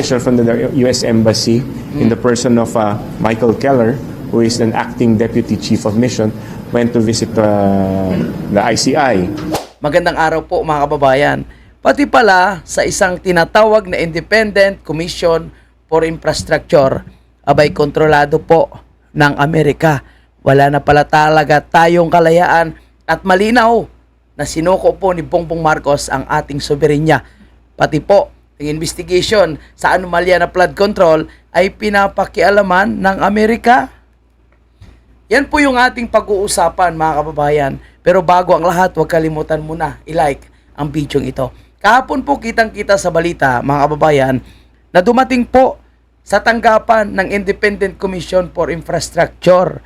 official from the U.S. Embassy in the person of uh, Michael Keller, who is an acting deputy chief of mission, went to visit uh, the ICI. Magandang araw po mga kababayan. Pati pala sa isang tinatawag na Independent Commission for Infrastructure, abay kontrolado po ng Amerika. Wala na pala talaga tayong kalayaan at malinaw na sinuko po ni Bongbong Marcos ang ating soberenya. Pati po investigation sa anomalya na flood control ay pinapakialaman ng Amerika. Yan po yung ating pag-uusapan mga kababayan. Pero bago ang lahat, huwag kalimutan muna i-like ang video ito. Kahapon po kitang-kita sa balita mga kababayan na dumating po sa tanggapan ng Independent Commission for Infrastructure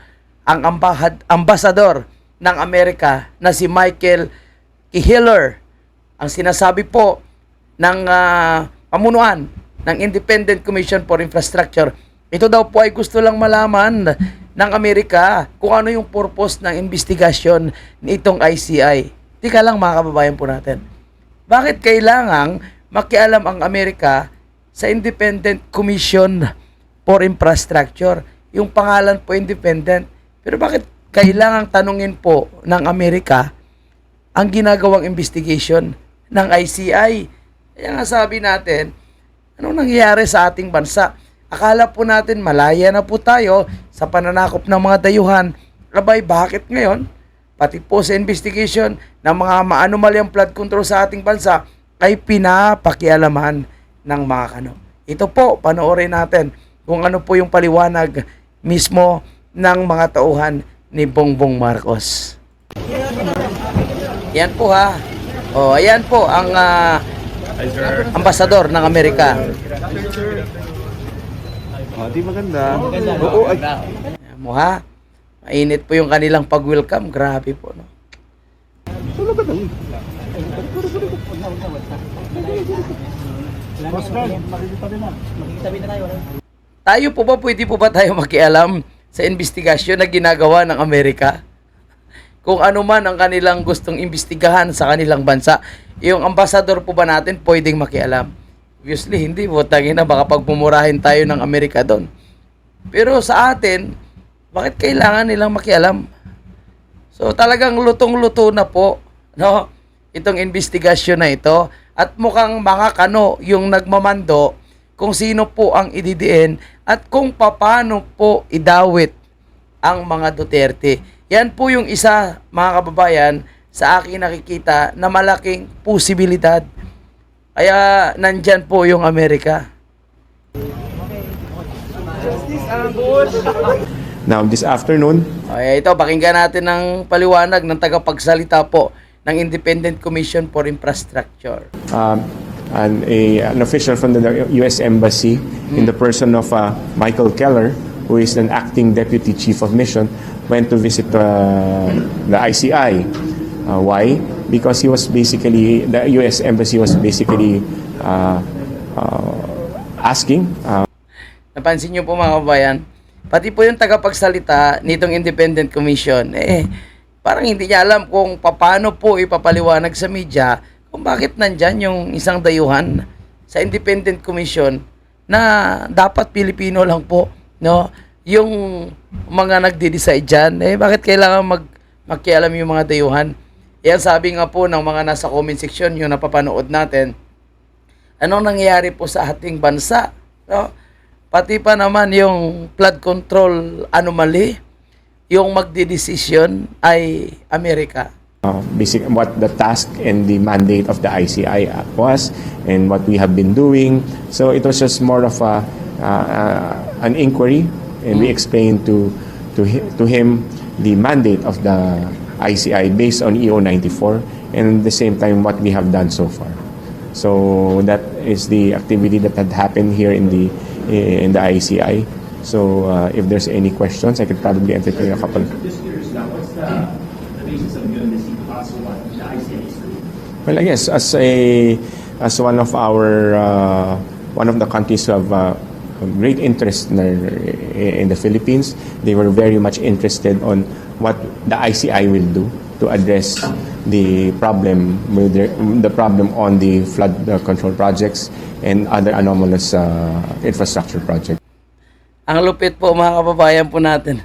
ang ambahad, ambasador ng Amerika na si Michael Kihiller. Ang sinasabi po ng ah, pamunuan ng Independent Commission for Infrastructure. Ito daw po ay gusto lang malaman ng Amerika kung ano yung purpose ng investigasyon nitong ICI. Tika lang mga kababayan po natin. Bakit kailangang makialam ang Amerika sa Independent Commission for Infrastructure? Yung pangalan po independent. Pero bakit kailangang tanungin po ng Amerika ang ginagawang investigation ng ICI? Kaya nga sabi natin, anong nangyayari sa ating bansa? Akala po natin malaya na po tayo sa pananakop ng mga dayuhan. Abay, bakit ngayon? Pati po sa investigation ng mga maanumalyang flood control sa ating bansa ay pinapakialaman ng mga kano. Ito po, panoorin natin kung ano po yung paliwanag mismo ng mga tauhan ni Bongbong Marcos. Yan po ha. O, ayan po ang ah, ambasador ng Amerika. Oh, di maganda. Oo, ay. Mo ha. Mainit po yung kanilang pag-welcome. Grabe po. No? Tayo po ba, pwede po ba tayo makialam sa investigasyon na ginagawa ng Amerika? Kung ano man ang kanilang gustong imbestigahan sa kanilang bansa, yung ambasador po ba natin pwedeng makialam? Obviously, hindi po. Tangin na baka pagpumurahin tayo ng Amerika doon. Pero sa atin, bakit kailangan nilang makialam? So talagang lutong-luto na po, no? Itong investigasyon na ito at mukhang mga kano yung nagmamando kung sino po ang ididiin at kung paano po idawit ang mga Duterte. Yan po yung isa, mga kababayan, sa aking nakikita na malaking posibilidad. Kaya nandyan po yung Amerika. Now, this afternoon, Okay, ito, pakinggan natin ng paliwanag ng tagapagsalita po ng Independent Commission for Infrastructure. um, an, a, an official from the U.S. Embassy in the person of uh, Michael Keller, who is an acting deputy chief of mission, went to visit uh, the ICI. Uh, why? Because he was basically, the U.S. Embassy was basically uh, uh, asking uh, Napansin niyo po mga kabayan, pati po yung tagapagsalita nitong Independent Commission, eh, parang hindi niya alam kung paano po ipapaliwanag sa media kung bakit nandyan yung isang dayuhan sa Independent Commission na dapat Pilipino lang po, no? Yung mga nagde-decide dyan, eh, bakit kailangan mag makialam yung mga dayuhan? Yan sabi nga po ng mga nasa comment section yung napapanood natin, anong nangyayari po sa ating bansa, no? Pati pa naman yung flood control anomaly, yung magdidesisyon ay Amerika. uh, basic what the task and the mandate of the ICI was and what we have been doing. So it was just more of a uh, uh, an inquiry, and we explained to to hi- to him the mandate of the ICI based on EO 94, and at the same time what we have done so far. So that is the activity that had happened here in the in the ICI. So uh, if there's any questions, I could probably entertain a couple. Just curious now, what's the, the basis of doing class one, the ICA study? Well, I guess as a as one of our uh, one of the countries who have uh, great interest in, our- in the Philippines, they were very much interested on what the ICI will do to address the problem with the, the problem on the flood uh, control projects and other anomalous uh, infrastructure projects. Ang lupit po mga kababayan po natin.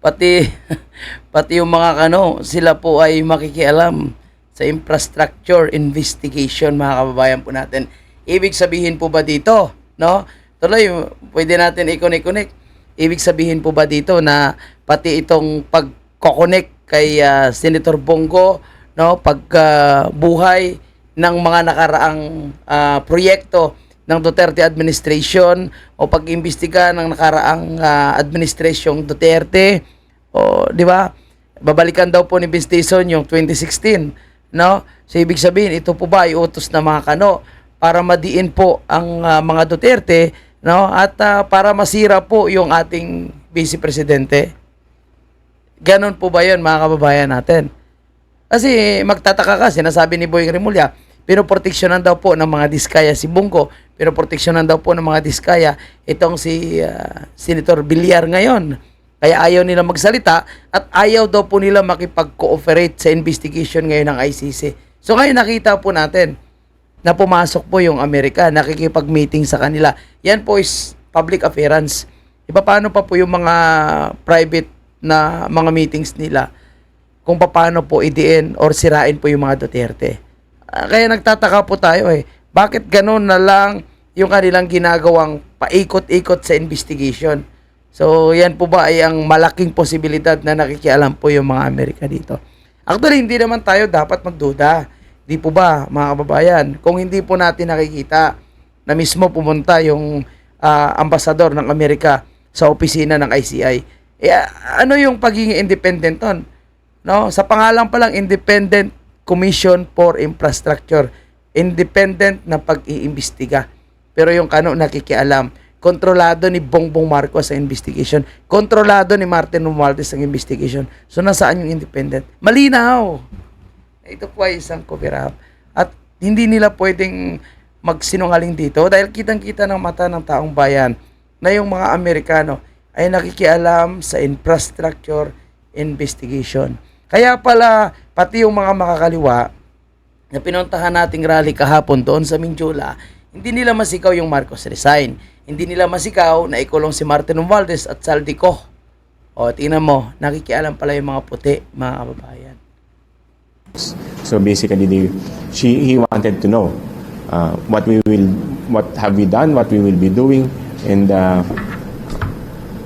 Pati pati yung mga kano, sila po ay makikialam sa infrastructure investigation mga kababayan po natin. Ibig sabihin po ba dito, no? Tuloy, pwede natin i-connect-connect. Ibig sabihin po ba dito na pati itong pag-connect kay ah, Senator Bongo, no, pagbuhay ng mga nakaraang ah, proyekto ng Duterte administration o pag-imbestiga ng nakaraang ah, administrasyong Duterte o di ba babalikan daw po ni investigation yung 2016 no so ibig sabihin ito po ba ay utos na mga kano para madiin po ang ah, mga Duterte no at ah, para masira po yung ating vice presidente Ganon po ba yun mga kababayan natin? Kasi magtataka ka, sinasabi ni Boy Rimulya, pinoproteksyonan daw po ng mga diskaya si Bungo, pinoproteksyonan daw po ng mga diskaya itong si ah, Senator Villar ngayon. Kaya ayaw nila magsalita at ayaw daw po nila makipag-cooperate sa investigation ngayon ng ICC. So ngayon nakita po natin na pumasok po yung Amerika, nakikipag-meeting sa kanila. Yan po is public appearance. Iba paano pa po yung mga private na mga meetings nila kung paano po idiin or sirain po yung mga Duterte. Ah, kaya nagtataka po tayo eh. Bakit ganun na lang yung kanilang ginagawang paikot-ikot sa investigation? So, yan po ba ay ang malaking posibilidad na nakikialam po yung mga Amerika dito? Actually, hindi naman tayo dapat magduda. Di po ba, mga kababayan? Kung hindi po natin nakikita na mismo pumunta yung ah, ambasador ng Amerika sa opisina ng ICI, eh, ano yung pagiging independent ton? No, sa pangalan pa lang Independent Commission for Infrastructure, independent na pag-iimbestiga. Pero yung kano nakikialam, kontrolado ni Bongbong Marcos sa investigation, kontrolado ni Martin Romualdez ang investigation. So nasaan yung independent? Malinaw. Ito po ay isang cover up. At hindi nila pwedeng magsinungaling dito dahil kitang-kita ng mata ng taong bayan na yung mga Amerikano ay nakikialam sa infrastructure investigation. Kaya pala, pati yung mga makakaliwa na pinuntahan nating rally kahapon doon sa Minjula, hindi nila masikaw yung Marcos resign. Hindi nila masikaw na ikulong si Martin Romualdez at Saldico. O, tingnan mo, nakikialam pala yung mga puti, mga kababayan. So basically, they, she, he wanted to know uh, what we will, what have we done, what we will be doing, and uh,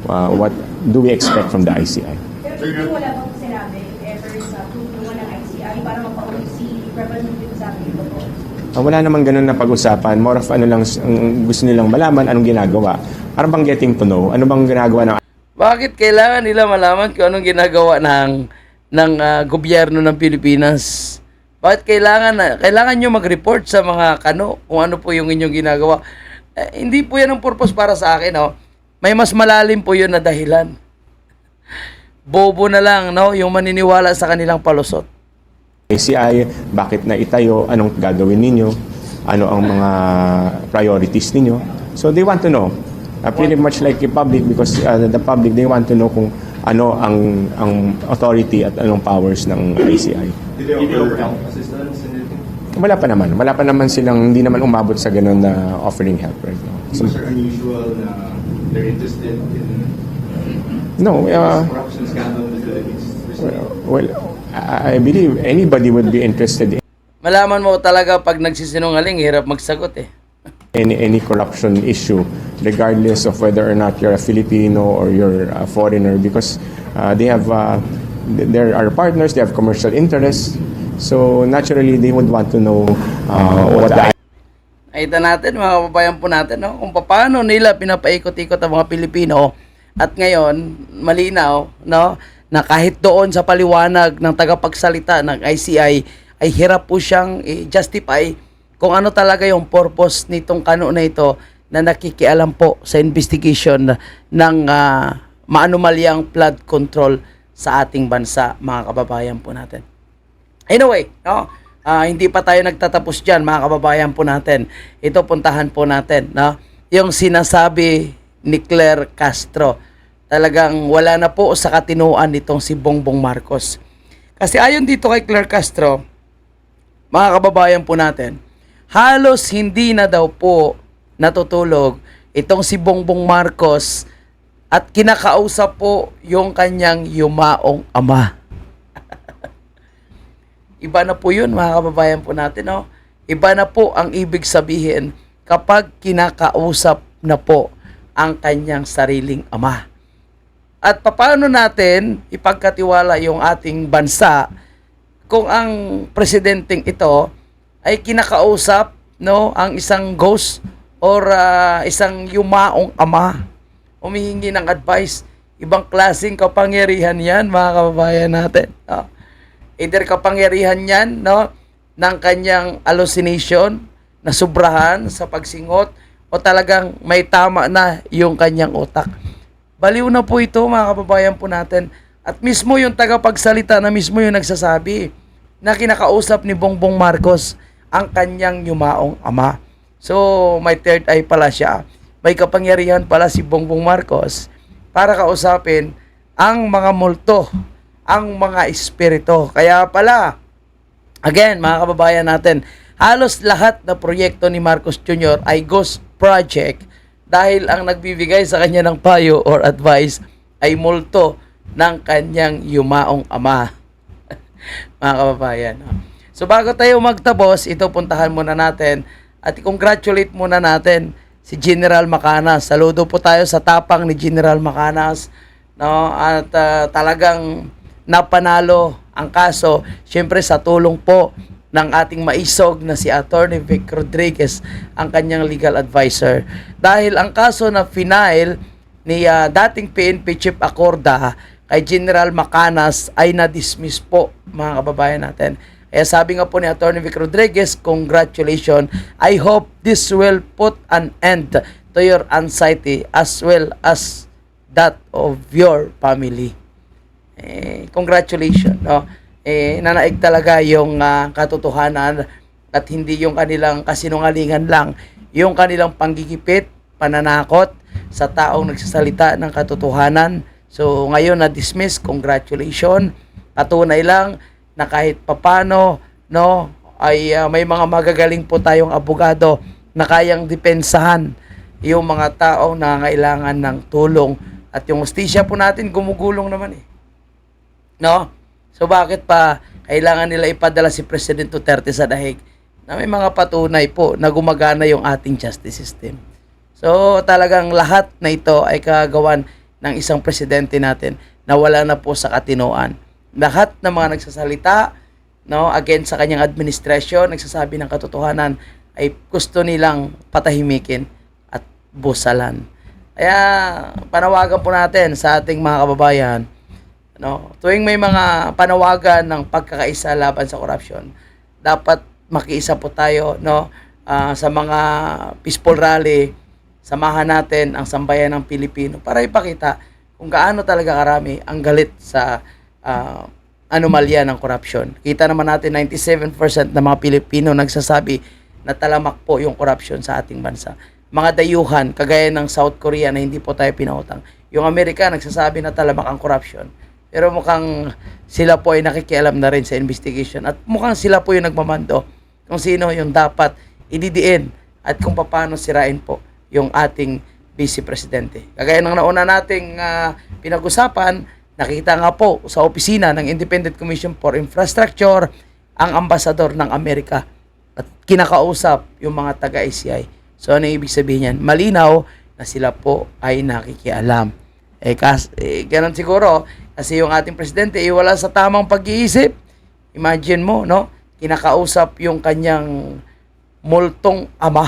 uh, what do we expect from the ICI. Pero hindi wala bang sinabi ever sa tulungan ng ICI para mapaulit si Representative po? Uh, wala namang ganun na pag-usapan. More of ano lang, ang gusto nilang malaman anong ginagawa. Parang bang getting to know, ano bang ginagawa ng Bakit kailangan nila malaman kung anong ginagawa ng ng ah, gobyerno ng Pilipinas? Bakit kailangan na kailangan niyo mag-report sa mga kano kung ano po yung inyong ginagawa? Eh, hindi po 'yan ang purpose para sa akin, no. May mas malalim po 'yun na dahilan. Bobo na lang, no, yung maniniwala sa kanilang palusot. ICI, bakit na itayo, anong gagawin ninyo, ano ang mga priorities ninyo. So they want to know. Uh, pretty much like the public because uh, the public, they want to know kung ano ang ang authority at anong powers ng ICI. Did they offer help, assistance, and anything? Wala pa naman. Wala pa naman silang, hindi naman umabot sa ganun na offering help right now. So, Was there unusual na they're interested in no, uh, corruption scandal in the well, I I believe anybody would be interested in Malaman mo talaga pag nagsisinungaling, hirap magsagot eh. Any any corruption issue, regardless of whether or not you're a Filipino or you're a foreigner, because uh, they have uh, there are partners, they have commercial interests, so naturally they would want to know uh, what the Nakita natin, mga kababayan po natin, no? kung paano nila pinapaikot-ikot ang mga Pilipino at ngayon, malinaw, no? na kahit doon sa paliwanag ng tagapagsalita ng ICI ay hirap po siyang i-justify kung ano talaga yung purpose nitong kano na ito na nakikialam po sa investigation ng ah, maanumalyang flood control sa ating bansa, mga kababayan po natin. Anyway, no? ah, hindi pa tayo nagtatapos diyan, mga kababayan po natin. Ito puntahan po natin, no? Yung sinasabi ni Claire Castro talagang wala na po sa katinuan nitong si Bongbong Marcos. Kasi ayon dito kay Claire Castro, mga kababayan po natin, halos hindi na daw po natutulog itong si Bongbong Marcos at kinakausap po yung kanyang yumaong ama. Iba na po yun mga kababayan po natin. No? Iba na po ang ibig sabihin kapag kinakausap na po ang kanyang sariling ama. At paano natin ipagkatiwala yung ating bansa kung ang presidenteng ito ay kinakausap no ang isang ghost or ah, isang yumaong ama humihingi ng advice ibang klaseng kapangyarihan yan mga kababayan natin no? either kapangyarihan yan no ng kanyang hallucination na sobrahan sa pagsingot o talagang may tama na yung kanyang utak Baliw na po ito mga kababayan po natin. At mismo yung tagapagsalita na mismo yung nagsasabi na kinakausap ni Bongbong Marcos ang kanyang yumaong ama. So, may third eye pala siya. May kapangyarihan pala si Bongbong Marcos para kausapin ang mga multo, ang mga espiritu. Kaya pala, Again, mga kababayan natin, halos lahat na proyekto ni Marcos Jr. ay ghost project dahil ang nagbibigay sa kanya ng payo or advice ay multo ng kanyang yumaong ama. mga kababayan. So bago tayo magtapos, ito puntahan muna natin at congratulate muna natin si General Macanas. Saludo po tayo sa tapang ni General Macanas. No? At ah, talagang napanalo ang kaso, syempre sa tulong po ng ating maisog na si Attorney Vic Rodriguez, ang kanyang legal advisor. Dahil ang kaso na final ni ah, dating PNP Chief Acorda kay General Macanas ay na-dismiss po mga kababayan natin. Kaya sabi nga po ni Attorney Vic Rodriguez, congratulations. I hope this will put an end to your anxiety as well as that of your family eh, congratulations, no? Eh, nanaig talaga yung ah, katotohanan at hindi yung kanilang kasinungalingan lang, yung kanilang panggigipit, pananakot sa taong nagsasalita ng katotohanan. So, ngayon na-dismiss, congratulations. Patunay lang na kahit papano, no, ay ah, may mga magagaling po tayong abogado na kayang depensahan yung mga taong nangailangan ng tulong at yung hustisya po natin gumugulong naman eh. No? So bakit pa kailangan nila ipadala si President Duterte sa dahig na may mga patunay po na gumagana yung ating justice system. So talagang lahat na ito ay kagawan ng isang presidente natin na wala na po sa katinoan. Lahat ng mga nagsasalita no against sa kanyang administrasyon, nagsasabi ng katotohanan ay gusto nilang patahimikin at busalan. Kaya panawagan po natin sa ating mga kababayan No? Tuwing may mga panawagan ng pagkakaisa laban sa korupsyon, dapat makiisa po tayo no ah, sa mga peaceful rally. Samahan natin ang sambayan ng Pilipino para ipakita kung gaano talaga karami ang galit sa ah, anomalya ng korupsyon. Kita naman natin 97% ng mga Pilipino nagsasabi na talamak po yung korupsyon sa ating bansa. Mga dayuhan, kagaya ng South Korea na hindi po tayo pinautang. Yung Amerika nagsasabi na talamak ang korupsyon. Pero mukhang sila po ay nakikialam na rin sa investigation at mukhang sila po yung nagmamando kung sino yung dapat ididiin at kung paano sirain po yung ating vice presidente. Kagaya ng nauna nating ah, pinag-usapan, nakita nga po sa opisina ng Independent Commission for Infrastructure ang ambasador ng Amerika at kinakausap yung mga taga-ICI. So ano ibig sabihin yan? Malinaw na sila po ay nakikialam. Eh, kas, eh ganun siguro, kasi yung ating presidente, eh, wala sa tamang pag-iisip. Imagine mo, no? Kinakausap yung kanyang multong ama.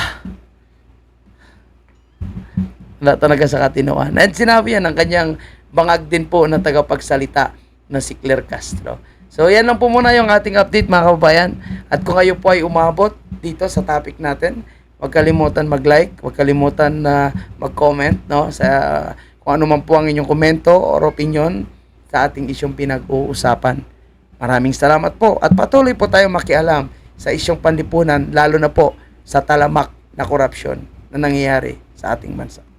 Wala talaga sa katinoan. And sinabi yan ng kanyang bangag din po na tagapagsalita na si Claire Castro. So, yan lang po muna yung ating update mga kababayan. At kung kayo po ay umabot dito sa topic natin, huwag kalimutan mag-like, huwag kalimutan na mag-comment no, sa kung ano man po ang inyong komento or opinion sa ating isyong pinag-uusapan. Maraming salamat po at patuloy po tayong makialam sa isyong panlipunan lalo na po sa talamak na korupsyon na nangyayari sa ating bansa.